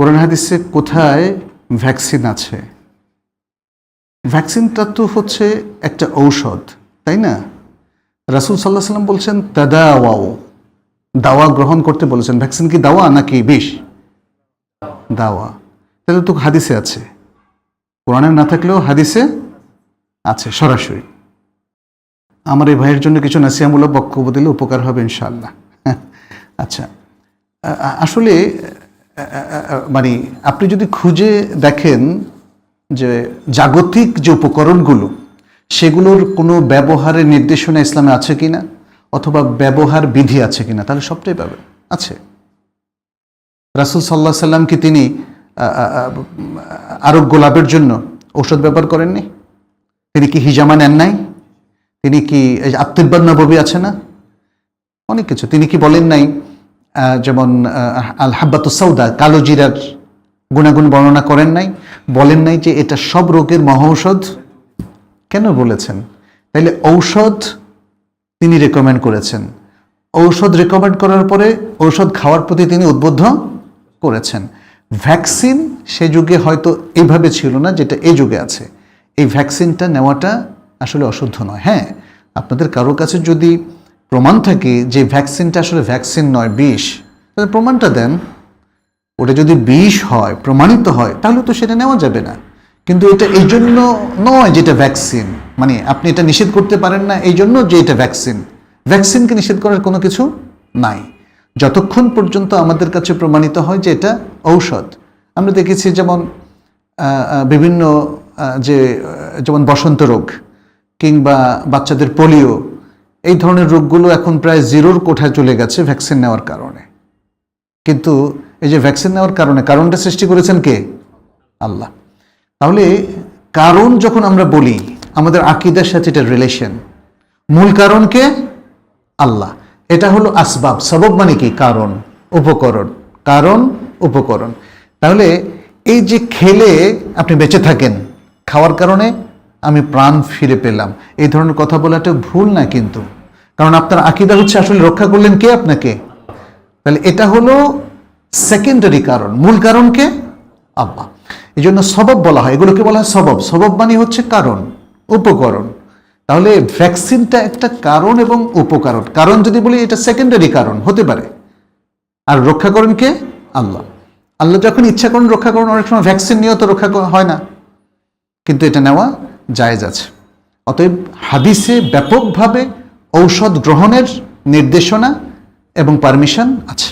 কোরআন হাদিসে কোথায় ভ্যাকসিন আছে? ভ্যাকসিনটা তো হচ্ছে একটা ঔষধ, তাই না? রাসুল সাল্লাহ সাল্লাম বলছেন তাদাওয়াও দাওয়া গ্রহণ করতে বলেছেন। ভ্যাকসিন কি দাওয়া নাকি বিষ? দাওয়া। তাহলে তো হাদিসে আছে। কোরআনে না থাকলেও হাদিসে আছে, সরাসরি। আমার এই ভাইয়ের জন্য কিছু নাসিয়ামূলক বক্তব্য দিলে উপকার হবে ইনশাআল্লাহ। আচ্ছা আসলে মানে আপনি যদি খুঁজে দেখেন যে জাগতিক যে উপকরণগুলো, সেগুলোর কোনো ব্যবহারের নির্দেশনা ইসলামে আছে কিনা অথবা ব্যবহার বিধি আছে কিনা, তাহলে সবটাই পাবেন। আছে। রাসুল সাল্লাহ সাল্লাম কি তিনি আরোগ্য লাভের জন্য ঔষধ ব্যবহার করেননি? তিনি কি হিজামা নেন নাই? তিনি কি আত্মিব্বাদ নবী আছে না? অনেক কিছু। তিনি কি বলেন নাই যেমন আল হাব্বাতুস সৌদা, কালো জিরার গুণাগুণ বর্ণনা করেন নাই, বলেন নাই যে এটা সব রোগের মহৌষধ? কেন বলেছেন? তাইলে ঔষধ তিনি রেকমেন্ড করেছেন। ঔষধ রেকমেন্ড করার পরে ঔষধ খাওয়ার প্রতি তিনি উদ্বুদ্ধ করেছেন। ভ্যাকসিন সে যুগে হয়তো এইভাবে ছিল না যেটা এই যুগে আছে। এই ভ্যাকসিনটা নেওয়াটা আসলে অশুদ্ধ নয়। হ্যাঁ আপনাদের কারোর কাছে যদি প্রমাণ থাকে যে ভ্যাকসিনটা আসলে ভ্যাকসিন নয়, বিষ। তাহলে প্রমাণটা দেন। ওটা যদি বিষ হয়, প্রমাণিত হয়, তাহলে তো সেটা নেওয়া যাবে না। কিন্তু এটা এই জন্য নয় যেটা ভ্যাকসিন মানে আপনি এটা নিষেধ করতে পারেন না, এই জন্য যে এটা ভ্যাকসিন ভ্যাকসিনকে নিষেধ করার কোনো কিছু নাই। যতক্ষণ পর্যন্ত আমাদের কাছে প্রমাণিত হয় যে এটা ঔষধ। আমরা দেখেছি যেমন বিভিন্ন যে যেমন বসন্ত রোগ কিংবা বাচ্চাদের পোলিও এই ধরনের রোগগুলো এখন প্রায় জিরোর কোঠায় চলে গেছে ভ্যাকসিন নেওয়ার কারণে। কিন্তু এই যে ভ্যাকসিন নেওয়ার কারণে কারণটা সৃষ্টি করেছেন কে? আল্লাহ। তাহলে কারণ যখন আমরা বলি, আমাদের আকিদার সাথে এটা রিলেশন মূল কারণ কে? আল্লাহ। এটা হলো আসবাব। সবব মানে কি? কারণ, উপকরণ। কারণ, উপকরণ। তাহলে এই যে খেলে আপনি বেঁচে থাকেন, খাওয়ার কারণে আমি প্রাণ ফিরে পেলাম। এই ধরনের কথা বলাটা ভুল না কিন্তু। কারণ আপনার আকিদা হচ্ছে আসলে রক্ষা করলেন কে আপনাকে? তাহলে এটা হলো সেকেন্ডারি কারণ। মূল কারণ কে? আল্লাহ। এই জন্য সবব বলা হয়। এগুলোকে বলা হয় সবব। সবব মানে হচ্ছে কারণ, উপকরণ। তাহলে ভ্যাকসিনটা একটা কারণ এবং উপকরণ। কারণ যদি বলি, এটা সেকেন্ডারি কারণ, হতে পারে। আর রক্ষা করেন কে? আল্লাহ। আল্লাহ যখন ইচ্ছা করেন রক্ষা করেন, অনেক সময় ভ্যাকসিন নিয়েও তো রক্ষা হয় না। কিন্তু এটা নেওয়া জায়েজ আছে। অতএব হাদিসে ব্যাপকভাবে ঔষধ গ্রহণের নির্দেশনা এবং পারমিশন আছে।